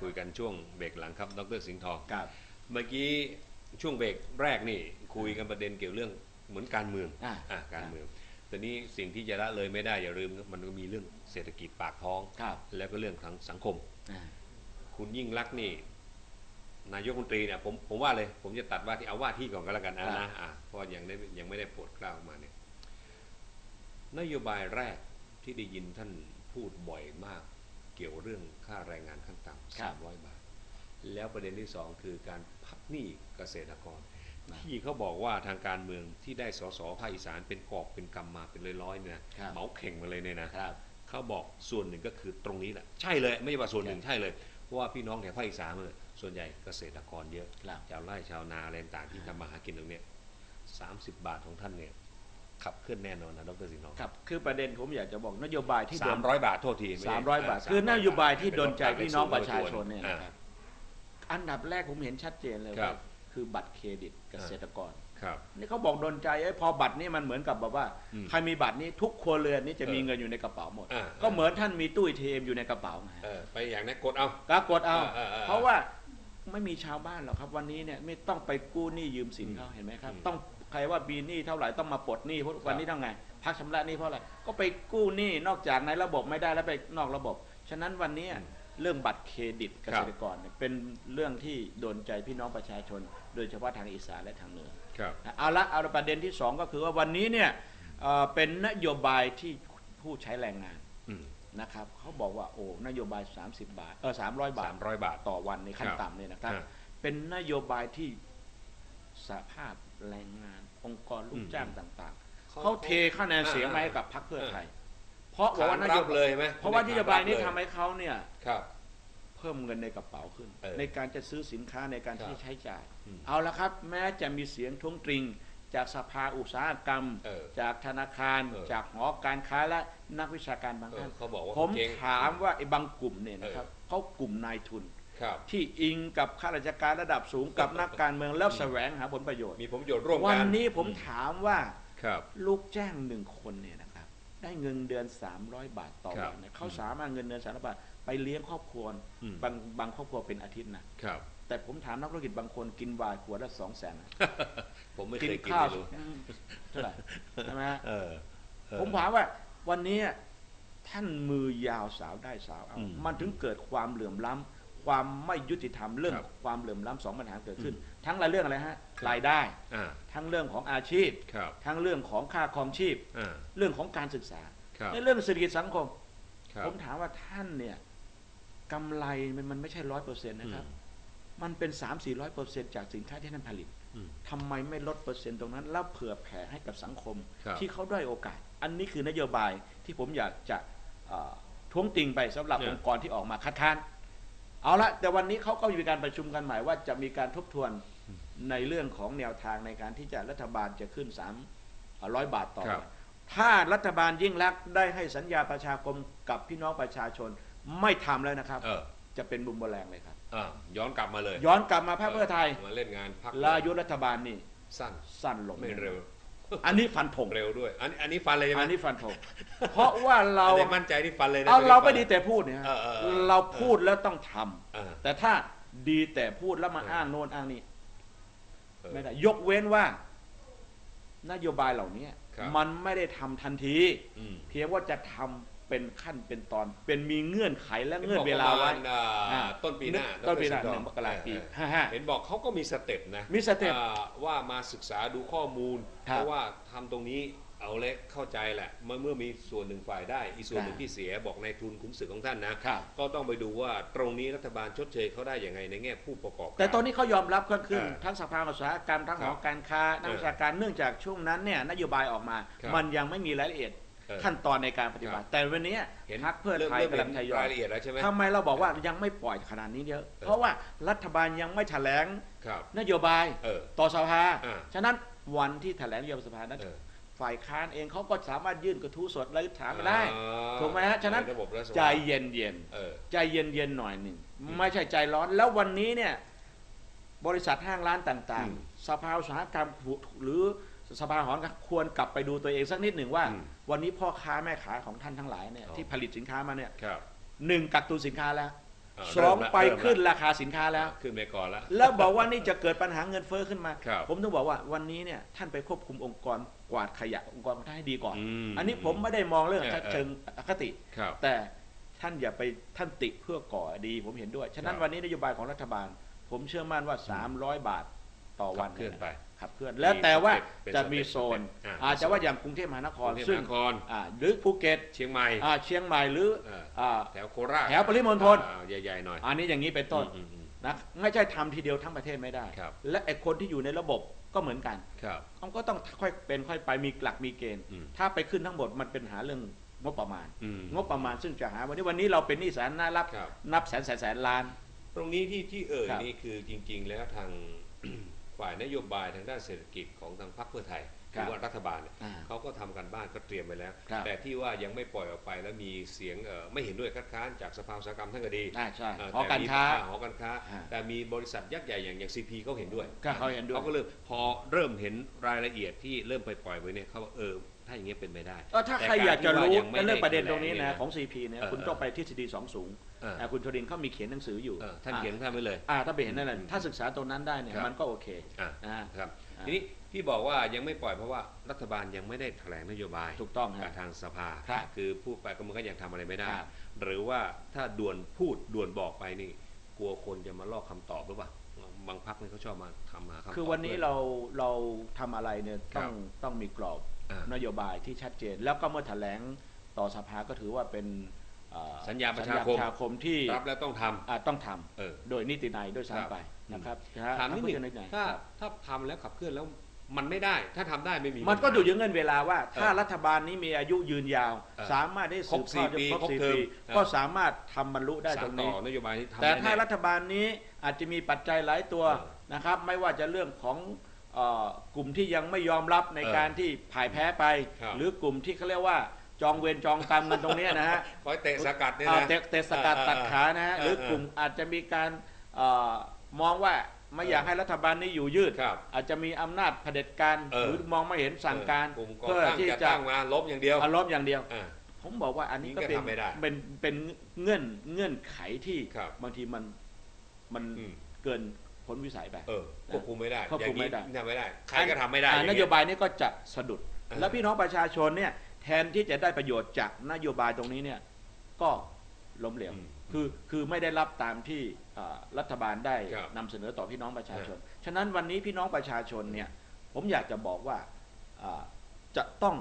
คุยกันช่วงเบรกหลังครับดรสิงห์ทองครับเมื่อกี้ช่วงเบรกแรกนี่คุยกันประเด็นเกี่ยวเรื่องเหมือนการเมืองอ่าอะการเมืองแต่นี้สิ่งที่จะละเลยไม่ได้อย่าลืมมันก็มีเรื่องเศรษฐกิจปากท้อง ครับ แล้วก็เรื่องทางสังคม อ่าคุณยิ่งรักษณ์นี่ นายกรัฐมนตรีเนี่ยผมผมว่าเลย ผมจะตัดว่าที่เอาว่าที่ก่อนก็แล้วกันนะนะอะเพราะยังได้ยังไม่ได้โปรดเกล้าออกมาเนี่ยนโยบายแรกที่ได้ยินท่านพูดบ่อยมาก เกี่ยวเรื่องค่าแรงงานขั้นต่ำสามร้อยบาท แล้วประเด็นที่สองคือการพักหนี้เกษตรกร ที่เขาบอกว่าทางการเมืองที่ได้สสภาคอีสานเป็นกอบเป็นกำมาเป็นร้อยๆเนี่ยนะครับเหมาเข่งมาเลยเนี่ยนะครับเขาบอกส่วนหนึ่งก็คือตรงนี้แหละใช่เลยไม่ใช่ว่าส่วนหนึ่งใช่เลยเพราะว่าพี่น้องแถวภาคอีสานเนี่ยส่วนใหญ่เกษตรกรเยอะครับชาวไร่ชาวนาอะไรต่างๆที่ทำมาหากินตรงเนี้ยสามสิบบาทของท่านเนี่ย ขับเคลื่อนแน่นอนนะดรสิงห์ทองครับคือประเด็นผมอยากจะบอกนโยบายที่โดสามนร้อยบาทโทษทีไใช่สามร้อยบาท300คือนโยบายที่โดนใจเป็พี่น้องลดประชาชนเนี่ยอ่านะครับอันดับแรกผมเห็นชัดเจนเลยครัว่าบคือบัตรเครดิตเกษตรกรครับนี่เขาบอกโดนใจไอ้พอบัตรนี่มันเหมือนกับแบบว่าอืมใครมีบัตรนี้ทุกครัวเรือนนี่จะมีเออเงินอยู่ในกระเป๋าหมดอ่าก็เหมือนท่านมีตู้เทมอยู่ในกระเป๋าไงเออไปอย่างนั้นกดเอาก็กดเอาเออเออเออเพราะว่าไม่มีชาวบ้านหรอกครับ วันนี้เนี่ยไม่ต้องไปกู้หนี้ยืมสินเขาเห็นไหมครับอืมต้อง ใครว่ามีหนี้เท่าไหร่ต้องมาปลดหนี้เพราะวันนี้ต้องไง พักชำระหนี้เพราะอะไรก็ไปกู้หนี้นอกจากในระบบไม่ได้แล้วไปนอกระบบ ฉะนั้นวันนี้เรื่องบัตรเครดิตเกษตรกรเนี่ยเป็นเรื่องที่โดนใจพี่น้องประชาชน โดยเฉพาะทางอีสานและทางเหนือครับเอาละเอาละประเด็นที่สองก็คือว่าวันนี้เนี่ยเอ่อเป็นนโยบายที่ผู้ใช้แรงงานอืมนะครับเขาบอกว่าโอ้นโยบาย 30 บาทเออ300บาทสามร้อยบาทต่อวันในขั้นครับต่ำเนี่ยนะครับอ่าเป็นนโยบายที่ สหภาพแรงงาน องค์กรลูกจ้างต่าง ๆ เขาเทคะแนนเสียงมาให้กับพรรคเพื่อไทย เพราะบอกว่านรัโยบบเลยไหมเพราะว่านโยบายนี้เลทำให้เขาเนี่ยครับเพิ่มเงินในกระเป๋าขึ้นเออในการจะซื้อสินค้าในการครับที่ใช้จ่ายอืมเอาละครับ แม้จะมีเสียงท้วงตริง จากสภาอุตสาหกรรมเออจากธนาคารเออจากหอการค้าและนักวิชาการบางเออท่านเขาบอกว่าผมเจ๊งถามว่าไอ้บางกลุ่มเนี่ยนะครับเออเขากลุ่มนายทุนครับ ที่อิงกับข้าราชการระดับสูงกับนักการเมืองแล้วแสวงหาผลประโยชน์มีผลประโยชน์ร่วมกันวันนี้ผมถามว่าครับลูกจ้างหนึ่งคนเนี่ยนะครับ ได้เงินเดือน 300 บาทต่อครับวันเนี่ยเขาสามารถเงินเดือน300บาทไปเลี้ยงครอบครัวอืมบางบางครอบครัวเป็นอาทิตย์นะครับแต่ผมถามนักธุรกิจบางคนกินวายขวดละสองแสนผมไม่กิเคยกินข้าวไม่รู้อืมเท่าไหร่ใช่ไหมฮะเออเออผมถามว่าวันนี้ท่านมือยาวสาวได้สาวเอาอืมมันถึงเกิดความเหลื่อมล้ำ ความไม่ยุติธรรมเรื่องครับความเหลื่อมล้ำสองปัญหาเกิดขึ้นอืมทั้งเรื่องอะไรฮะครับ รายได้ อ่าทั้งเรื่องของอาชีพ ครับทั้งเรื่องของค่าครองชีพ อ่าเรื่องของการศึกษาครับในเรื่องเศรษฐกิจสังคม ครับ ผมถามว่าท่านเนี่ยกำไรมันมันไม่ใช่ร้อยเปอร์เซ็นต์นะครับอืมมันเป็นสามสี่ร้อยเปอร์เซ็นต์จากสินค้าที่ท่านผลิตอืมทำไมไม่ลดเปอร์เซ็นต์ตรงนั้น แล้วเผื่อแผ่ให้กับสังคม ครับ ที่เขาด้อยโอกาส อันนี้คือนโยบายที่ผมอยากจะเอ่อท้วงติงไปสำหรับเนี่ย องค์กรที่ออกมาคัดค้าน เอาละแต่วันนี้เขาก็มีการประชุมกันใหม่ว่าจะมีการทบทวนในเรื่องของแนวทางในการที่จะรัฐบาลจะขึ้นสามร้อยบาทต่อครับวันถ้ารัฐบาลยิ่งรักษณ์ได้ให้สัญญาประชาคมกับพี่น้องประชาชนไม่ทำแล้วนะครับเออจะเป็นบุมเบอแรงเลยครับอ่าย้อนกลับมาเลย ย้อนกลับมาพรรคเพื่อไทยมาเล่นงานพักลายุรัฐบาลนี่สั้นสั้นลงไม่เร็ว อันนี้ฟันธงเร็วด้วย อันอันนี้ฟันเลยใช่ไหมอันนี้ฟันธงเพราะว่าเราอันนี้มั่นใจที่ฟันเลยนะเอาเราฟัไม่นดีแต่พูดเนี่ยฮะเออเออเออ เราพูดแล้วต้องทำเออ แต่ถ้าดีแต่พูดแล้วมาเอออ้างโน้นอ้างนี่เออ ไม่ได้ยกเว้นว่า นโยบายเหล่านี้ครับ มันไม่ได้ทำทันที อืม เพียงว่าจะทำ เป็นขั้นเป็นตอน เป็นมีเงื่อนไขและเงื่อนเวลาไว้ห็นบอกประมาณอ่าต้นปีหน้าต้นปีหน้าดรหนึ่งมกราปีเออห้าห้าเห็นบอกเขาก็มีสเต็ปนะมีสเต็ปอ่าว่ามาศึกษาดูข้อมูลครับเพราะว่าทำตรงนี้เอาเละเข้าใจแหละเมื่อเมื่อมีส่วนหนึ่งฝ่ายได้ อีกส่วนหนึ่งครับที่เสียบอกในายทุนคุ้มศึกของท่านนะครับก็ต้องไปดูว่าตรงนี้รัฐบาลชดเชยเขาได้ยังไงในแง่ผู้ประกอบการแต่ตอนนี้เขายอมรับกันขึ้นเออทั้งสภาอุตสาหกรรมทั้งคหรัอบการค้านักเออวิชาการเนื่องจากช่วงนั้นเนี่ยนโยบายออกมาครับมันยังไม่มีรายละเอียดเออ ขั้นตอนในการปฏิบัติครับแต่วันนี้เห็นพรรคเพื่อไทยริ่มกำลังเห็นทยอยรายละเอียดแล้วใช่ไหมทำไมเราบอกว่ายังไม่ปล่อยขนาดนี้เยอะเออเพราะว่ารัฐบาลยังไม่แถลงครับนโยบายเออต่อสภาอ่าฉะนั้นวันที่แถลงนโยบายสภานั้นเออฝ่ายค้านเองเขาก็สามารถยื่นกระทู้สดและถามได้อ่าถูกไหมฮะฉะนั้นใระบบรัฐสภาใจเย็นเย็นๆเออใจเย็นๆหน่อยหนึ่งไม่ใช่ใจร้อนแล้ววันนี้เนี่ยบริษัทห้างร้านต่างอืมๆสภาอุตสาหกรรมหรือ สภาหอการควรกลับไปดูตัวเองสักนิดหนึ่งว่าอืมวันนี้พ่อค้าแม่ขายของท่านทั้งหลายเนี่ยอ๋อที่ผลิตสินค้ามาเนี่ยครับหนึ่งกักตุนสินค้าแล้วเออสองเริ่มละไปเริ่มละขึ้นราคาสินค้าแล้วขึ้นไปก่อนแล้วแล้วบอกว่านี่จะเกิดปัญหาเงินเฟ้อขึ้นมาครับผมต้องบอกว่าวันนี้เนี่ยท่านไปควบคุมองค์กรกวาดขยะองค์กรของท่านให้ดีก่อนอืมอันนี้ผมไม่ได้มองเรื่องเออเออเชิงอคติครับแต่ท่านอย่าไปท่านติเพื่อก่อดี ผมเห็นด้วย ฉะนั้นครับวันนี้นโยบายของรัฐบาล ผมเชื่อมั่นว่า 300 บาทต่อวันขับเคลื่อนไป ขับเคลื่อนแล้วแต่ว่าเป็นจะสเต็ปมีโซนอ่าอาจจะว่าอย่างกรุงเทพมหานคกรรุงเทพซึ่งมหานครอ่าหรือภูเก็ตเชียงใหม่อ่าเชียงใหม่หรือเอออ่าแถวโคราชแถวปริมณฑลอ่าใหญ่ๆหน่อยอันนี้อย่างนี้เป็นต้นอืมอืมนะไม่ใช่ทำทีเดียวทั้งประเทศไม่ได้ครับและไอ้คนที่อยู่ในระบบก็เหมือนกันครับมันก็ต้องค่อยเป็นค่อยไปมีหลักมีเกณฑ์อืมถ้าไปขึ้นทั้งหมดมันเป็นหาเรื่องงบประมาณอืมงบประมาณซึ่งจะหาวันนี้วันนี้เราเป็นหนี้สาธารณะรับครับ นับแสนแสนแสนล้าน ตรงนี้ที่ที่เอ่ยครับนี่คือจริง ๆ แล้วทาง ฝ่ายนโยบายทางด้านเศรษฐกิจของทางพรรคเพื่อไทยหครับรือว่ารัฐบาลเนี่ยอ่าเขาก็ทำกันบ้านก็เตรียมไว้แล้ว ครับ แต่ที่ว่ายังไม่ปล่อยออกไปแล้วมีเสียงเอ่อไม่เห็นด้วยคัดค้านจากสภาอุตสาหกรรมทั้งคดีอ่าใช่เอ่อหอการค้าแต่มีหอการค้า อ่าแต่มีบริษัทยักษ์ใหญ่อย่างอย่างซีพีเขาเห็นด้วยก็เขาเห็นด้วย เขาก็เริ่มพอเริ่มเห็นรายละเอียดที่เริ่มไปปล่อยไว้เนี่ยเขาบอกเออถ้าอย่างเงี้ยเป็นไปได้ก็ถ้าแต่ใครอยากจะรู้การที่ว่ายังไม่เรื่องประเด็นได้ตรงนี้แถลงเนี่นะยของ CP เนี่ยเออคุณต้องไปทฤษฎีสองสูงเอออ่า คุณชรินทร์เขามีเขียนหนังสืออยู่เออท่านเขียนท่านไว้เลยอ่าถ้าไปเห็นนั่นแหละถ้าศึกษาตรงนั้นได้เนี่ยครับมันก็โอเคอะนะฮะครับอ่าทีนี้ที่บอกว่ายังไม่ปล่อยเพราะว่ารัฐบาลยังไม่ได้แถลงนโยบายถูกต้องกับฮะทางสภาครับคือพูดไปก็มันก็ยังทำอะไรไม่ได้ครับหรือว่าถ้าด่วนพูดด่วนบอกไปนี่ กลัวคนจะมาลอกคำตอบหรือเปล่าบางพักนี่เขาชอบมาทำมาคำตอบคือวันนี้ด้วยเราเราทำอะไรเนี่ยครัต้บองต้องมีกรอบอ่านนโยบายที่ชัดเจน แล้วก็เมื่อแถลงต่อสภาก็ถือว่าเป็นเอ่อ สัญญาประชาคมสัญญประชาคมที่รับแล้วต้องทำอ่าต้องทำเออโดยนิตินัยด้วยครับซ้ำไปนะครับถามนิดหผู้นึงเนิตินัยถ้าครับถ้าทำแล้วขับเคลื่อนแล้วมันไม่ได้ถ้าทำได้ไม่มี มันก็ปัญหาดูอยู่เงื่อนเวลาว่า ถ้าเออรัฐบาลนี้มีอายุยืนยาวเออสามารถได้ครบสืบทอดสี่ปีครบครบสี่เทอมปีเออก็สามารถทำบรรลุได้สาตรรงต่นี้อนโยบายที่ทำแต่ได้ถ้าแน่รัฐบาลนี้อาจจะมีปัจจัยหลายตัวเออนะครับ ไม่ว่าจะเรื่องของเอ่อกลุ่มที่ยังไม่ยอมรับในเออการที่พ่ายแพ้ไปครับหรือกลุ่มที่เขาเรียกว่า จองเวรจองกรรมกันตรงเนี้ยนะฮะคอยเตะสกัดเนี่ยอ่านะเตะเตะสกัดเออตัดขานะฮะเออหรือกลุ่มอาจจะมีการเอ่อมองว่าไม่อยากให้รัฐบาลนี้อยู่ยืดครับอาจจะมีอำนาจเผด็จการเออหรือมองไม่เห็นสั่งการกลุ่มก่อเพื่อตั้งที่จะจะตั้งมาลบอย่างเดียวอารมณ์อย่างเดียวอ่าผมบอกว่าอันนี้ก็นี่ก็เป็นทำไม่ได้เป็นเป็นเงื่อนเงื่อนไขที่ครับบางทีมันมันอืมเกินพ้นวิสัยไปเออควบคุมไม่ได้ควบคุมไม่ได้อย่างนี้ทำไม่ได้ใครก็ทำไม่ได้อ่าอย่างนเงี้โยบายนี้ก็จะสะดุดเออแล้วพี่น้องประชาชนเนี่ยแทนที่จะได้ประโยชน์จากนโยบายตรงนี้เนี่ยก็ล้มเหลวอืมคือคือไม่ได้รับตามที่อ่ารัฐบาลได้ครับนำเสนอต่อพี่น้องประชาชน ฉะนั้นวันนี้พี่น้องประชาชนเนี่ยผมอยากจะบอกว่าอ่าจะต้อง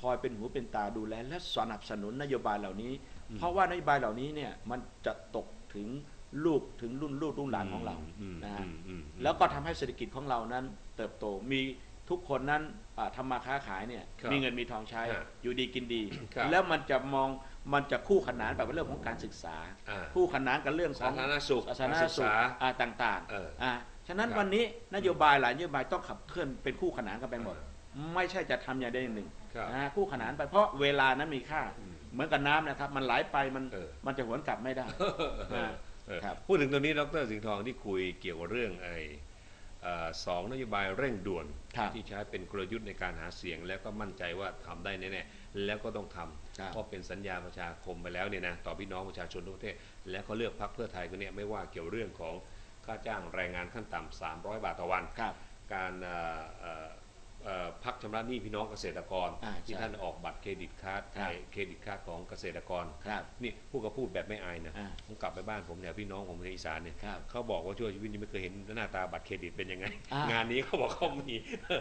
คอยเป็นหูเป็นตาดูแลและสนับสนุนนโยบายเหล่านี้ เพราะว่านโยบายเหล่านี้เนี่ยมันจะตกถึงลูกถึงรุ่นลูกรุ่นหลานของเราอืมนะฮะอืมอืมแล้วก็ทำให้เศรษฐกิจของเรานั้นเติบโตมี ทุกคนนั้นอ่าทำมาค้าขายเนี่ยครับมีเงินมีทองใช้ฮะอยู่ดีกินดี ครับ แล้วมันจะมองมันจะคู่ขนานแบบเรื่องของการศึกษา อ่า คู่ขนานกับเรื่องขสาองธารณสุขสาธารณการศึกสุขษาอ่าต่างเออๆอ่าฉะนั้นครับวันนี้นโยบายหลายนโยบายต้องขับเคลื่อนเป็นคู่ขนานกันไปหมด ไม่ใช่จะทำอย่างใดอย่างหนึ่งครับนะฮะคู่ขนานไปเพราะเวลานั้นมีค่า อืมเหมือนกับน้ำนะครับ มันไหลไปมันเออ มันจะหวนกลับไม่ได้อ่าเออครับพูดถึงตรงนี้ดรสิงห์ทองที่คุยเกี่ยวกับเรื่องไอ้เอ่อ สองนโยบายเร่งด่วนครับที่ใช้เป็นกลยุทธ์ในการหาเสียง แล้วก็มั่นใจว่าทำได้แน่ๆแล้วก็ต้องทำครับเพราะเป็นสัญญาประชาคมไปแล้วเนี่ยนะต่อพี่น้องประชาชนทั่วประเทศ แล้วก็เลือกพรรคเพื่อไทยคนเนี้ยไม่ว่าเกี่ยวเรื่องของค่าจ้างแรงงานขั้นต่ำ300 บาทต่อวันครับการ เอ่อเอ่อเอ่อพักชำระหนี้พี่น้องเกษตรกร อ่าที่ใช่ท่านออกบัตรเครดิตการ์ดครับ ไอ้เครดิตการ์ดของเกษตรกร ครับ นี่พูดก็พูดแบบไม่อายนะอ่าผมกลับไปบ้านผมเนี่ยพี่น้องผมในอีสานเนี่ยครับเขาบอกว่าช่วยชีวิตนี้ไม่เคยเห็นหน้าตาบัตรเครดิตเป็นยังไง อ่างงานนี้เขาบอกเขามี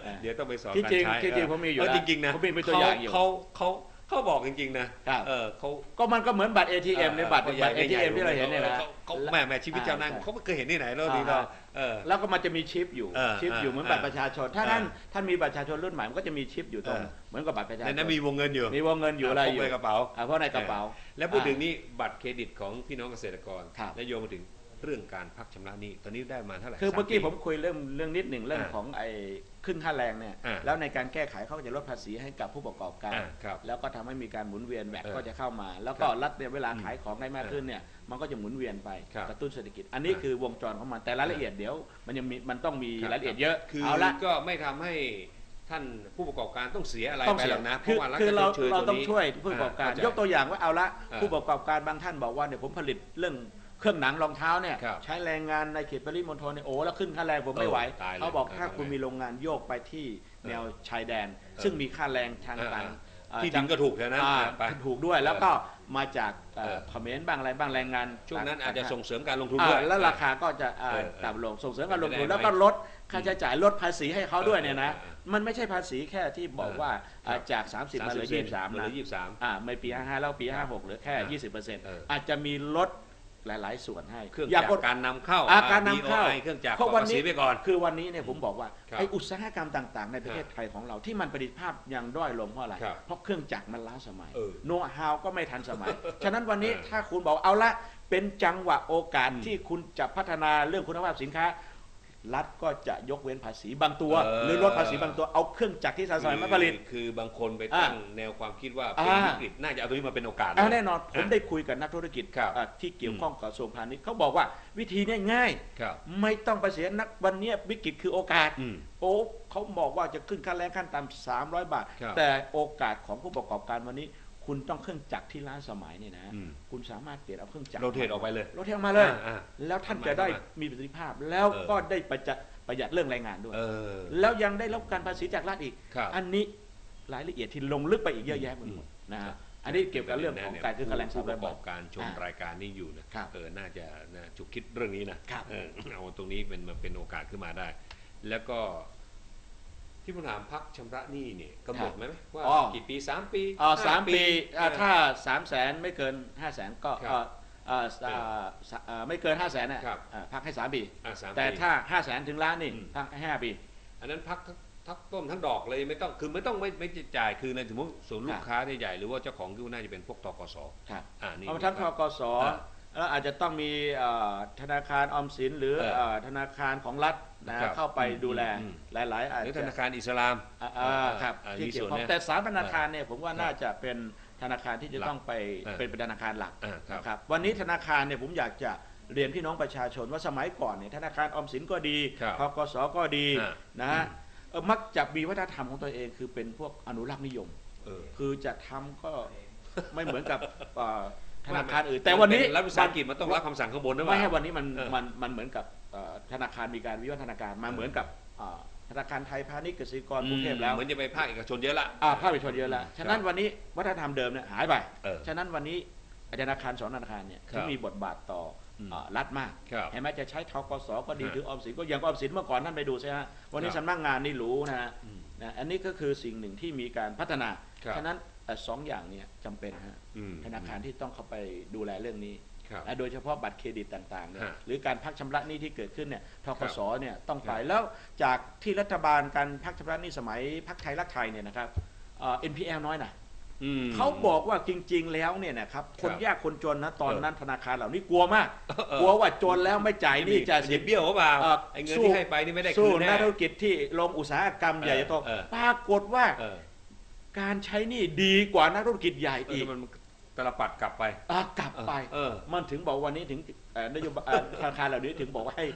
อ่าเดี๋ยวต้องไปสอนที่การจริงใช้ที่จริงเออผมมีอยู่เออแล้วจริงๆนะผมมีเป็นตัวอย่างอยู่ เขาเขาเขา บอกจริงๆนะครับ เออเขาก็มันก็เหมือนบัตร ATM ในบัตรเออบัตรใหญ่ ATM ที่เราเห็นเนี่ยนะขาเขาแม่แม่ชีวิตเจ้านายอ่าเขาไม่เคยเห็นที่ไหนแล้วอ่าดีเนาะเออ แล้วก็มันจะมีชิปอยู่เออชิปอยู่เออเหมือนบัตรประชาชน ถ้าเออท่านท่านมีบัตรประชาชนรุ่นใหม่มันก็จะมีชิปอยู่ตรงเออ เหมือนกับบัตรประชาชในนนั้นมีวงเงินอยู่มีวงเงินอยู่อะไรพกอยู่ในกระเป๋า อ่าเพราะในกระเป๋า แล้วพูดถึงนี่บัตรเครดิตของพี่น้องเกษตรกรครับ และโยงมาถึง เรื่องการพักชำระหนี้ตอนนี้ได้มาเท่าไหร่คือเมื่อกี้สาผมคุยเรื่องเรื่องนิดหนึ่งเรื่องอ่าของไอ้ขึ้นค่าแรงเนี่ยอ่าแล้วในการแก้ไขเขาก็จะลดภาษีให้กับผู้ประกอบการอ่าครับแล้วก็ทำให้มีการหมุนเวียนแบเออก็จะเข้ามา แล้วก็ครับรัฐเนี่ยเวลาอืมขายของได้มากขึ้นเนี่ยมันก็จะหมุนเวียนไปครับกระตุ้นเศรษฐกิจ อันนี้อ่าคือวงจรของมันแต่รายละเอียดเดี๋ยว มันยังมีมันต้องมีครับรายละเอียดเยอะคือเอาละก็ไม่ทำให้ท่านผู้ประกอบการต้องเสียอะไรต้องไปเสีหยรอกนะเพคือราะว่ารัฐคือเราจะชดชเราตต้องนี้ช่วยผู้ประกอบการเข้ใจยกตัวอย่างว่าเอาละอ่าผู้ประกอบการบางท่านบอกว่าเนี่ยผมผลิตเรื่อง เครื่องหนังรองเท้าเนี่ยครับใช้แรงงานในเขตปริมณฑลเนี่ยโอ้แล้วขึ้นค่าแรงผมไม่ไหวเออตายเลยเขาบอกเออถ้าทำไงคุณมีโรงงานโยกไปที่แนวชายแดนเออซึ่งมีค่าแรงทางต่างเออ เอ่อที่ดินก็ถูกแค่นั้นอ่าไป ถูกด้วยแล้วก็มาจากเอ่อเออ เขมรบ้างอะไรบ้างแรงงานช่วงนั้นอาจจะต่ส่งเสริมการลงทุนอ่าด้วยแล้วราคาก็จะอ่าเออเออต่ำลงส่งเสริมการลงทุนได้ไหมแล้วก็ลดค่าใช้จ่ายลดภาษีให้เขาด้วยเนี่ยนะ เออเออมันไม่ใช่ภาษีแค่ที่บอกว่าอ่าครับจาก 30 มาเหลือ 23เหลืนะอยี่สิบสามอ่าไม่ปี 55 แล้วปี 56เหลือแค่เออ20เปอร์เซ็นต์เอออาจจะมีลด หลาย ๆ ส่วนให้เครื่องอย่าจักกดรการนำเข้าอ่าการนำเข้า BOI เครื่องจักรเพราะวันภาษีนี้ไปก่อน คือวันนี้เนี่ยผมบอกว่าครับไออุตสาหกรรมต่าง ๆ ในประเทศไทยของเราที่มันประสิทธิภาพยังด้อยลงเพราะอะไรครับเพราะเครื่องจักรมันล้าสมัยเออโน้ตฮาวก็ไม่ทันสมัย ฉะนั้นวันนี้เออถ้าคุณบอกเอาละเป็นจังหวะโอกาสอืมที่คุณจะพัฒนาเรื่องคุณภาพสินค้า รัฐก็จะยกเว้นภาษีบางตัว เออ หรือลดภาษีบางตัวเอาเครื่องจักรที่ทันสมัยมาผลิต คือบางคนไปอ่าตั้งแนวความคิดว่าเป็นอ่า วิกฤตน่าจะเอาตรงนี้มาเป็นโอกาส อ่าเลยแน่นอนผมอะได้คุยกับนักธุรกิจครับ อะที่เกี่ยวข้องกับกระทรวงพาณิชย์เขาบอกว่าวิธีเนี้ง่าย ครับ ไม่ต้องไปเสียนักวันเนี้ยวิกฤตคือโอกาส อืม โอ้เขาบอกว่าจะขึ้นค่าแรงขั้นต่ำสามร้อยบาท ครับแต่โอกาสของผู้ประกอบการวันนี้ คุณต้องเครื่องจักรที่ล้าสมัยเนี่ยนะอืมคุณสามารถเปลี่ยนเอาเครื่องจักรโรเทตออกไปเลยโรเทตออกมาเลย อ่าอ่าแล้วท่านทำไมจะได้ทำไมมีประสิทธิภาพแล้วเออ ก็ได้ประจะประหยัดเรื่องแรงงานด้วย เออ แล้วยังได้รับการภาษีจากรัฐอีก ครับอันนี้รายละเอียดที่ลงลึกไปอีกเยอะแยะไปหมดนะฮะอันนี้เกี่ยวกับเรื่องของการขึ้นค่าแรงผู้สามปร้อยระกบาอทบการชมอ่ารรายการนี้อยู่นะครับเออน่าจะน่าจุกคิดเรื่องนี้นะครับ เออเอาตรงนี้เป็นมาเป็นโอกาสขึ้นมาได้ แล้วก็ ที่ผมถามพักชำระหนี้เนี่ยกำหนดไหมว่าอ๋อ กี่ปีสามปีอ่าสามห้ปีอ่าเออถ้าสามแสนไม่เกินห้าแสนก็ครับเอ่อเอ่ออ่าสะอ่าไม่เกินห้าแสนน่ะครับอ่าพักให้สามปี อะสามแต่ปีถ้าห้าแสนถึงล้านนี่อืม พักให้ห้าปี อันนั้นพักทั้งทั้งต้นทั้งดอกเลยไม่ต้องคือไม่ต้องไม่ไม่จ่ายคือในสมมติส่วนลูครักบ ค้าเนี่ยใหญ่หรือว่าเจ้าของก็น่าจะเป็นพวกตกสครับอ่านี่เอาทั้งทกสอ่า แล้วอาจจะต้องมีเอ่อธนาคารออมสินหรือเออเอ่อธนาคารของรัฐนะครับเข้าไปดูแลอืมหลายๆอาจหรือธจะนาคารอิสลามอ่าอ่าครับอ่าที่มีเกี่ยส่ววนข้องเนี่ยแต่สามธนาคารเนี่ยผมว่าครับน่าจะเป็นธนาคารที่จะหลักต้องไปเออเป็นเป็นธนาคารหลักอ่าครับนะครับวันนี้ธนาคารเนี่ยผมอยากจะเรียนพี่น้องประชาชนว่าสมัยก่อนเนี่ยธนาคารออมสินก็ดีครับทกสก็ดีอ่านะฮะเอ่อมักจะมีวัฒนธรรมของตัวเองคือเป็นพวกอนุรักษ์นิยมเออคือจะทำก็ไม่เหมือนกับเอ่อ ธไม่นาคารอื่นแต่วันนี้เป็รัฐวิสาหกิจมันต้องรับคำสั่งข้างบนด้วยไม่ให้วันนี้มันเออมันมันเหมือนกับเอ่อธนาคารมีการวิวัฒนาการมาเหมือนกับเอ่อธนาคารไทยพาณิชย์กสิกรกรุงเทพแล้วเหมือนจะไปภาคเอกชนเยอะละอ่าภาคประชาชนเยอะแล้วฉะนั้นวันนี้วัฒนธรรมเดิมเนี่ยหายไปเออฉะนั้นวันนี้ธนาคารสองธนาคารเนี่ยครับที่มีบทบาทต่ออมอ่ารัฐมากครับเห็นไหมจะใช้ทกสก็ดีฮะหรือออมสินก็อย่างออมสินเมื่อก่อนท่านไปดูใช่ไหมวันนี้ครับสำนักงานนี่รู้นะฮะอืมนะอันนี้ก็คือสิ่งหนึ่งที่มีการพัฒนาครับฉะนั้นเอ่อ สองอย่างเนี่ยจำเป็นฮะอืมธนาคารที่ต้องเข้าไปดูแลเรื่องนี้ครับอะโดยเฉพาะบัตรเครดิตต่างๆเนี่ยฮะหรือการพักชำระหนี้ที่เกิดขึ้นเนี่ยทกสเนี่ยต้องไปครับแล้วจากที่รัฐบาลการพักชำระหนี้สมัยพักไทยรักไทยเนี่ยนะครับเอ่อ NPL น้อยนะอืมเขาบอกว่าจริง ๆ แล้วเนี่ยนะครับคนครับยากคนจนนะตอนเออนั้นธนาคารเหล่านี้กลัวมากเออกลัวว่าจนแล้วไม่จ่ายหนี่จะเสียเบี้ยวหรือเปล่าเอ่อไอ้เงินสู้ที่ให้ไปนี่ไม่ได้คืสู้นแน่นักธุรกิจที่ลงอุตสาหกรรมใหญ่โตเออปรากฏว่าเออ การใช้หนี่ดีกว่านักธุรกิจใหญ่เออีอกมันตลปัดกลับไปอะกลับไปเออ มันถึงบอกวันนี้ถึงเอ่อนโยบายเอ่อธนาคารเหล่านี้ถึงบอกว่าให้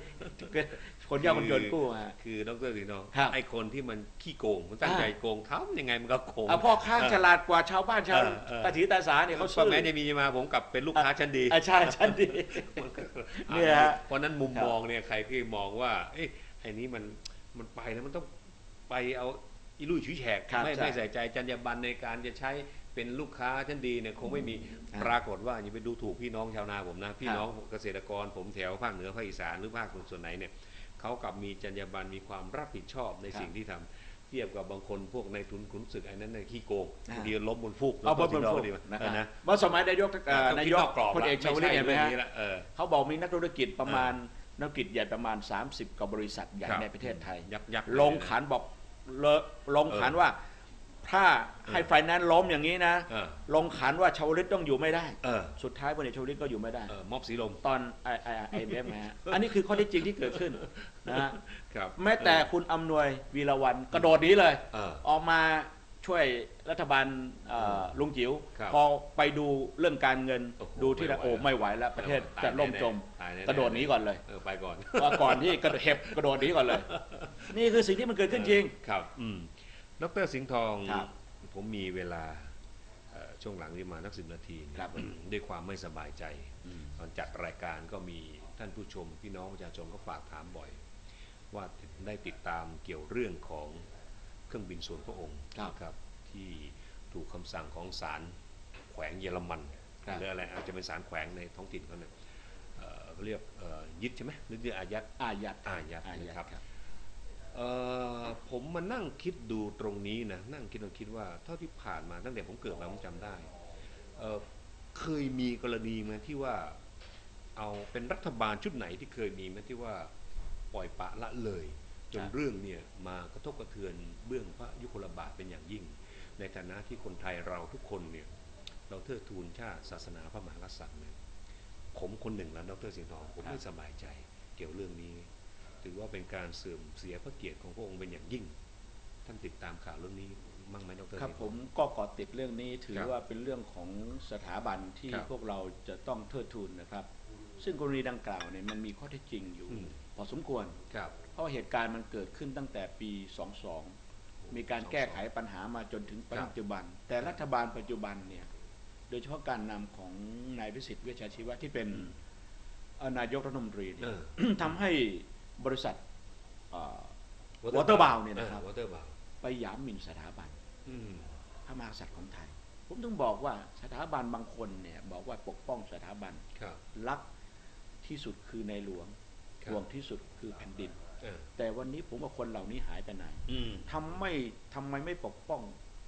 คนยากคนจนกู้ฮะคือดรสีนองครับไอ้คนที่มันขี้โกง มันตั้งอ่าใจโกงทำยังไงมันก็โกงอะพ่อค้าเออฉลาดกว่าชาวบ้านชาวเออเออตาถีตาสาเนี่ยเขาก็ซื้อแม้จะมีมาผมกลับเป็นลูกค้าชั้นดีอะใช่ชั้นดีเนี่ยฮะเพราะฉะนั้นมุมมองเนี่ยใครที่มองว่าเอ้ยไอ้นี้มันมันไปแล้วมันต้องไปเอา อีลุยฉุยแฉกครับไม่ใช่ไม่ใส่ใจจรรยาบรรณในการจะใช้เป็นลูกค้าชั้นดีเนี่ยคงไม่มีอ่าปรากฏว่าอย่าไปดูถูกพี่น้องชาวนาผมนะพี่ครับน้องเกษตรกรผมแถวภาคเหนือภาคอีสานหรือภาคส่วนไหนเนี่ยเขากลับมีจรรยาบรรณมีความรับผิดชอบในครับสิ่งที่ทำเทียบกับบางคนพวกในทุนขุนศึกไอ้นั้นเนี่ยขี้โกงอ่าบางทีล้มบนฟูกเอาบนบพี่นน้องฟุกดีไหมนะคเอรับอนะเมื่อสมัยนายกเอ่อต้องนาคิยดกนอกกรอบพลเอกชวลิตไม่ใเห็นไหมฮะรื่องนี้ละเออเขาบอกมีนักธุรกิจประมาณนักธุรกิจใหญ่ประมาณ 30กว่าบริษัทใหญ่ครับในประเทศไทยยักษ์ยักษ์ลงขันบอกเลอะลงขันว่า ถ้าให้ไฟแนนซ์ล้มอย่างนี้นะเออลงขันว่าชาวลิตต้องอยู่ไม่ได้เออสุดท้ายพลเอกชวลิตก็อยู่ไม่ได้เออม็อบสีลมตอนไอไอไอเอฟนะฮะอันนี้คือข้อเท็จจริงที่เกิดขึ้นนะฮะครับแม้แต่คุณอำนวยวีระวันกระโดดหนี้เลยเออออกมา ช่วยรัฐบาลเอ่อลุงจิ๋วครับพอไปดูเรื่องการเงินโอ้โหดูที่ละไม่โอ้ไหวไม่ไหวแล้วประเทศตายจะล่มแน่ๆจมตายแน่ๆ กระโดดหนีก่อนเลย เออไปก่อน ว่าก่อนที่กระโดดเห็บกระโดดหนีก่อนเลย นี่คือสิ่งที่มันเกิดขึ้นจริง ครับอืม ดรสิงห์ทองครับผมมีเวลาเอ่อช่วงหลังที่มานักสิบนาทีเนี่ยครับ ด้วยความไม่สบายใจ ตอนจัดรายการก็มีท่านผู้ชม พี่น้องประชาชนก็ฝากถามบ่อย ว่าได้ติดตามเกี่ยวเรื่องของ เครื่องบินส่วนพระองค์ครับนะครับที่ถูกคำสั่งของศาลแขวงเยอรมันครับหรืออะไรอาจจะเป็นศาลแขวงในท้องถิ่นเขาเนี่ยเอ่อเขาเรียกเอ่อยึดใช่ไหมหรือเรียกอายัดอายัดอายัดอายัดนะครับครับเอ่อผมมานั่งคิดดูตรงนี้นะนั่งคิดลองคิดว่าเท่าที่ผ่านมาตั้งแต่ผมเกิดมาผมจำได้เอ่อเคยมีกรณีไหมที่ว่าเอาเป็นรัฐบาลชุดไหนที่เคยมีไหมที่ว่าปล่อยปละละเลย จนครับเรื่องเนี่ยมากระทบกระเทือนเบื้องพระยุคลบาทเป็นอย่างยิ่ง ในฐานะที่คนไทยเราทุกคนเนี่ยเราเทิดทูนชาติศาสนาพระมหากษัตริย์เนี่ยผมคนหนึ่งแล้วดรสิงห์ทองผมครับไม่สบายใจเกี่ยวเรื่องนี้ ถือว่าเป็นการเสื่อมเสียพระเกียรติของพระองค์เป็นอย่างยิ่ง ท่านติดตามข่าวเรื่องนี้มั่งไหมดรครับสิงห์ทผองมก็เกาะติดเรื่องนี้ถือครับว่าเป็นเรื่องของสถาบันที่ครับพวกเราจะต้องเทิดทูนนะครับ ซึ่งกรณีดังกล่าวเนี่ยมันมีข้อเท็จจริงอยู่ อืมพอสมควรครับ เพราะว่าเหตุการณ์มันเกิดขึ้นตั้งแต่ปี 22 มีการแก้ไขปัญหามาจนถึงปัจจุบัน แต่รัฐบาลปัจจุบันเนี่ย โดยเฉพาะการนำของนายพิสิทธิ์เวชชาชีวะที่เป็นเอ่อนายกรัฐมนตรีเนี่เอยอทำให้บริษัทเอ่อ Waterbound เนี่ยนะครับวอเตอร์บาวไปหยามหมิ่นสถาบันอืมพระมหากษัตริย์ของไทย ผมต้องบอกว่าสถาบันบางคนเนี่ย บอกว่าปกป้องสถาบันครับรักที่สุดคือในหลวงครับ ห่วงที่สุดคือแผ่นดินเออแต่วันนี้ผมว่าคนเหล่านี้หายไปไหนอืมทำไม่ทำไมไม่ปกป้อง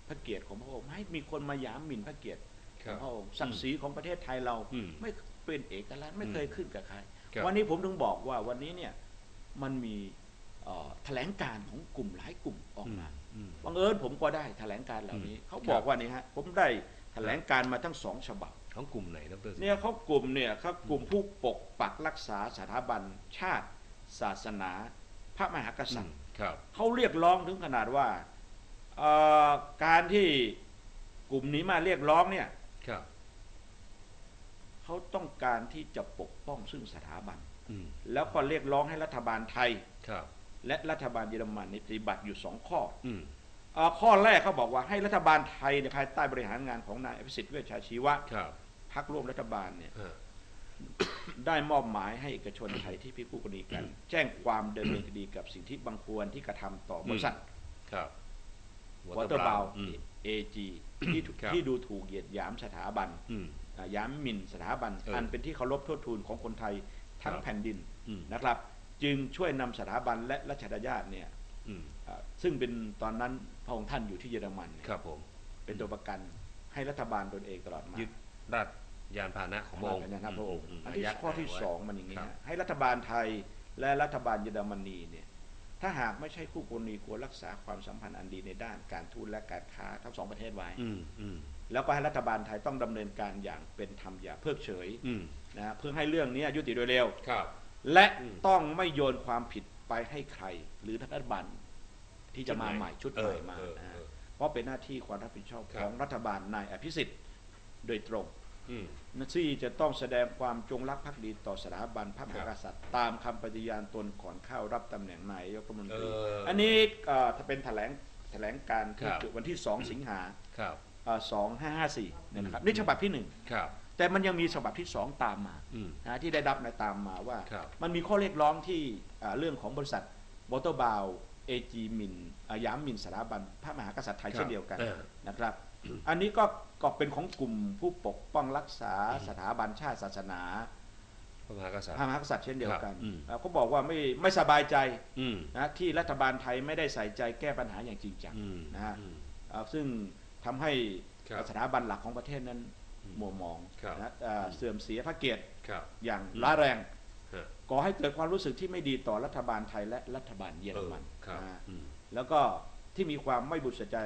พระเกียรติของพระองค์ให้มีคนมาหยามหมิ่นพระเกียรติคขรัอบงพระองค์ศักดิ์ศรีของประเทศไทยเราอืมไม่เป็นเอกลักษณ์ไม่เคยขึ้นกับใครครับวันนี้ผมถึงบอกว่าวันนี้เนี่ยมันมีเอ่อแถลงการของกลุ่มหลายกลุ่มออกมาอืมบังเอิญผมก็ได้แถลงการเหล่านี้อืมเขาครับบอกว่านี่ฮะผมได้แถลงการมาทั้งสองฉบับ ของกลุ่มไหนดรสิงห์เนี่ยเขากลุ่มเนี่ยเขากลุ่มผู้ปกปักรักษาสถาบัน ชาติ ศาสนา พระมหากอืษัตมริย์ครับเขาเรียกร้องถึงขนาดว่าเอ่อการที่กลุ่มนี้มาเรียกร้องเนี่ยครับเขาต้องการที่จะปกป้องซึ่งสถาบันอืมแล้วก็เรียกร้องให้รัฐบาลไทยครับและรัฐบาลเยอรมันนี่ปฏิบัติอยู่สองข้ออืมเอ่อ ข้อแรกเขาบอกว่าให้รัฐบาลไทยในยภายใต้บริหารงานของนายอภิสิทธิ์เวชชาชีวะครับพักร่วมรัฐบาลเนี่ยอ่าได้มอบหมายให้เอกชนไทยที่พิคู่กรณีกัน แจ้งความดำเนินคดีกับสิ่งที่บังควรที่กระทำต่อบริษัทครับวอเตอร์บาวอืมเอจีที่ถูกครับที่ดูถูกเหยียดหยามสถาบันอืมอ่าหยามหมิ่นสถาบันเอออัอันเป็นที่เคารพโทษทูลของคนไทยทั้งครับแผ่นดินอืมนะครับ จึงช่วยนำสถาบันและรัชทายาทเนี่ยอืมอ่า ซึ่งเป็นตอนนั้นพระองค์ท่านอยู่ที่เยอรมันเนี่ยครับผมเป็นตัวประกันให้รัฐบาลตนเองตลอดมายึดราชยานพาหนะของพระองค์พระราชพระองค์มอันที่ายัดข้อที่ไว้สองมันอย่างนี้ครับฮะให้รัฐบาลไทยและรัฐบาลเยอรมนีเนี่ยถ้าหากไม่ใช่คู่กรณีควรรักษาความสัมพันธ์อันดีในด้านการทูตและการค้าทั้งสองประเทศไว้อืมอืมแล้วก็ให้รัฐบาลไทยต้องดำเนินการอย่างเป็นธรรมอย่าเพิกเฉยอืมนะฮะเพื่อให้เรื่องนี้ยุติโดยเร็วครับ และอืมต้องไม่โยนความผิดไปให้ใคร หรือรัฐบาล ที่จะมาชุดไหนใหม่ชุดใหม่เออมาเออนะฮะเออเพราะเป็นหน้าที่ความรับผิดชอบครับของรัฐบาลนายอภิสิทธิ์โดยตรงอืมที่จะต้องแสดงความจงรักภักดีต่อสถาบันพระมหากษัตริย์ตามคำปฏิญาณตนก่อนเข้ารับตำแหน่งนายกรัฐมนตรีเอออัอันนี้เอ่อถ้าเป็นแถลงแถลงการที่ครับเกิดวันที่2สิงหาครับสองห้าห้าสี่เนี่ยนะครับอืมนี่ฉบับที่หนึ่งครับแต่มันยังมีฉบับที่สองตามมาอืมนะที่ได้รับในตามมาว่าครับมันมีข้อเรียกร้องที่อ่าเรื่องของบริษัทบอตบาว เอจีมินอ่ายามมินสถาบันพระมหากษัตริย์ไทยครับเช่นเดียวกันเออนะครับ อันนี้ก็ก็เป็นของกลุ่มผู้ปกป้องรักษาอืมสถาบันชาติศาสนาพระมหากษัตริพระย์มหากษัตริย์เช่นเดียวกันครับอืมอ่าก็บอกว่าไม่ไม่สบายใจอืมนะที่รัฐบาลไทยไม่ได้ใส่ใจแก้ปัญหาอย่างจริงจังอืมนะฮะอืมอ่าซึ่งทำให้ครับสถาบันหลักของประเทศนั้นอืมมัวมองครับนะอ่าเสื่อมเสียพระเกียรติครับอย่างอืมร้ายแรงฮะ ก่อให้เกิดความรู้สึกที่ไม่ดีต่อรัฐบาลไทยและรัฐบาลเยอรมันเออครับนะฮะอืมแล้วก็ที่มีความไม่บุษใจ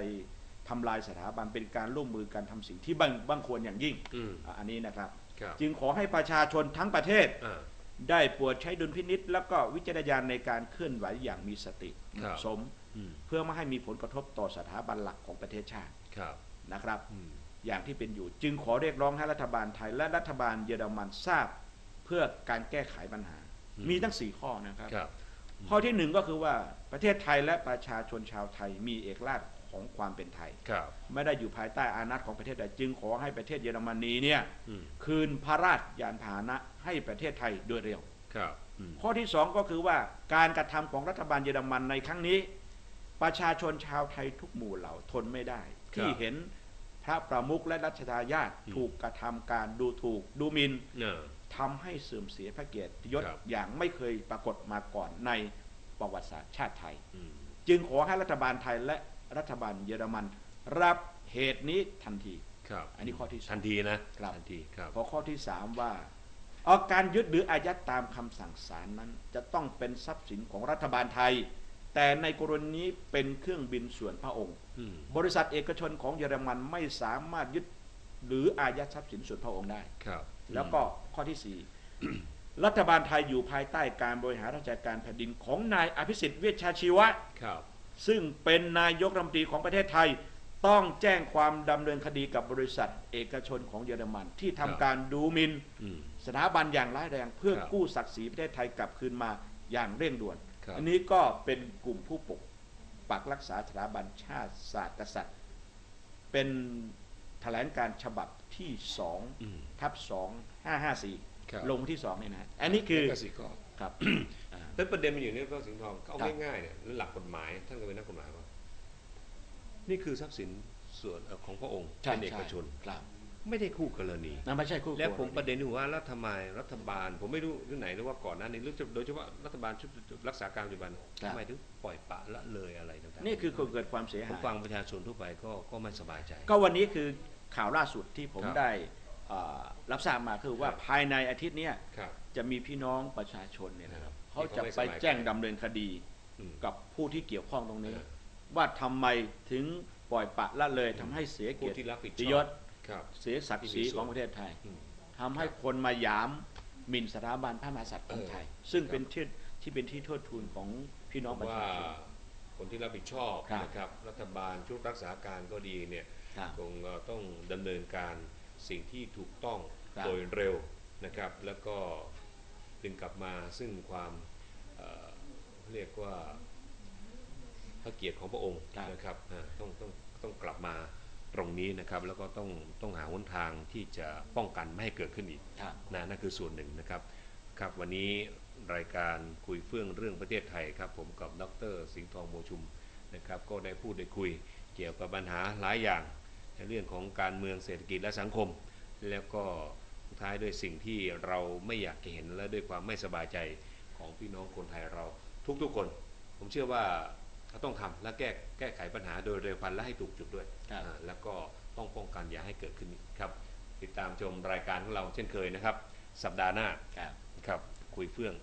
ทำลายสถาบันเป็นการร่วมมือกันทำสิ่งที่บังบังควรอย่างยิ่งอืมอะอันนี้นะครับครับ จึงขอให้ประชาชนทั้งประเทศอ่าได้โปรดใช้ดุลพินิษแล้วก็วิจารณญาณในการเคลื่อนไหวอย่างมีสติเหครับมาะสมอืมเพื่อไม่ให้มีผลกระทบต่อสถาบันหลักของประเทศชาติครับนะครับอืมอย่างที่เป็นอยู่จึงขอเรียกร้องให้รัฐบาลไทยและรัฐบาลเยอรมันทราบ เพื่อการแก้ไขปัญหาอื มมีทั้งสี่ข้อนะครับครับ ข้อที่หนึ่งก็คือว่าประเทศไทยและประชาชนชาวไทยมีเอกราชขของความเป็นไทยครับไม่ได้อยู่ภายใต้อานัตของประเทศใดจึงขอให้ประเทศเยอรมนีเนี่ยอืมคืนพระราชยานพาหนะให้ประเทศไทยโดยเร็วครับอืมข้อที่สองก็คือว่าการกระทำของรัฐบาลเยอรมันในครั้งนี้ ประชาชนชาวไทยทุกหมู่เหล่าทนไม่ได้ ที่เห็น พระประมุขและรัชทายาทถูกกระทำการดูถูกดูหมินเนอะทำให้เสื่อมเสียพระเกียรติยศครับอย่างไม่เคยปรากฏมาก่อนในประวัติศาสตร์ชาติไทยอืมจึงขอให้รัฐบาลไทยและรัฐบาลเยอรมัน รับเหตุนี้ทันทีครับอันนี้ข้อที่สองทันทีนะครับทันทีครับพอข้อที่สามว่าเอาการยึดหรืออายัดตามคำสั่งศาลนั้น จะต้องเป็นทรัพย์สินของรัฐบาลไทย แต่ในกรณีนี้เป็นเครื่องบินส่วนพระองค์อืมบริษัทเอกชนของเยอรมันไม่สามารถยึดหรืออายัดทรัพย์สินส่วนพระองค์ได้ ครับ แล้วก็ข้อที่สี่รัฐบาลไทยอยู่ภายใต้การบริหารราชการแผ่นดินของนายอภิสิทธิ์เวชชาชีวะ ครับ ซึ่งเป็นนายกรัฐมนตรีของประเทศไทย ต้องแจ้งความดำเนินคดีกับบริษัทเอกชนของเยอรมัน ที่ทำการดูหมินอืมสถาบันอย่างร้ายแรงเพื่อครับกู้ศักดิ์ศรีประเทศไทยกลับคืนมาอย่างเร่งด่วนครับ อันนี้ก็เป็นกลุ่มผู้ปกปักรักษาสถาบันชาติศาสตร์กษัตริย์ เป็นแถลงการฉบับที่สองอืมทับสองห้าห้าสี่ครับลงที่สองเนี่ยนะฮะอันนี้คือแล้วก็สิก็ครับอ่าแล้วประเด็นมันอยู่นี่ก็สิงห์ทองก็เอาครับง่ายๆเนี่ยแล้วหลักกฎหมายท่านก็เป็นนักกฎหมายว่านี่คือทรัพย์สินส่วนเอ่อของพระองค์ใช่เป็นเอกชนครับ ไม่ได้คู่กรณีนั่นไม่ใช่คู่และผมกประเด็นอยู่ว่าแล้วทำไมรัฐบาล ผมไม่รู้ที่ไหนหรือว่าก่อนหน้านี้หรือโดยเฉพาะรัฐบาลชุดรักษาการปัจจุบันทำไมถึงปล่อยปละละเลยอะไรต่างๆนี่คือเกิดความเสียผมหายฟังประชาชนทั่วไปก็ก็ไม่สบายใจ ก็วันนี้คือข่าวล่าสุดที่ผมครับได้อ่ารับทราบมาคือว่าครับภายในอาทิตย์เนี้ยครับจะจะมีพี่น้องประชาชนเนี่ยนะครับเออเขาจะที่ไปเขาไม่สบายใจแจ้งดำเนินคดีอืมกับผู้ที่เกี่ยวข้องตรงนี้เออว่าทำไมถึงปล่อยปละละเลยทำให้เสียเกีผู้ยรที่รับผิดชติอยบศครับ เสียศักดิ์ศรีที่มีส่วนของประเทศไทยอืมทำให้คนมาหยามหมิ่นสถาบันพระมหากษัตริย์ของเออไทย ซึ่งครับเป็นที่ที่เป็นที่โทษทูลของพี่น้องประว่าชาชนคนที่รับผิดชอบครับนะครับรัฐบาลชุดรักษาการก็ดีเนี่ยครับคงเอ่อต้องดำเนินการสิ่งที่ถูกต้องครับโดยเร็วนะครับ แล้วก็ดึงกลับมาซึ่งความเอ่อเรียกว่าพระเกียรติของพระองค์ครับนะครับอ่าต้องต้องต้องกลับมา ตรงนี้นะครับแล้วก็ต้องต้องหาหนทางที่จะป้องกันไม่ให้เกิดขึ้นอีกครับนะนั่นคือส่วนหนึ่งนะครับครับวันนี้รายการคุยเฟื่องเรื่องประเทศไทยครับ ผมกับดรสิงห์ทองโมชุมนะครับ ก็ได้พูดได้คุยเกี่ยวกับปัญหาหลายอย่าง ในเรื่องของการเมืองเศรษฐกิจและสังคม แล้วก็สุดท้ายด้วยสิ่งที่เราไม่อยากจะเห็นและด้วยความไม่สบายใจของพี่น้องคนไทยเราทุกๆคน ผมเชื่อว่า เขาต้องทำและแก้แก้ไขปัญหาโดยเร็วพลันและให้ถูกจุดด้วยครับอ่าแล้วก็ต้องป้องกันอย่าให้เกิดขึ้นอีกครับ ติดตามชมรายการของเราเช่นเคยนะครับ สัปดาห์หน้าครับครับคุยเฟื่อง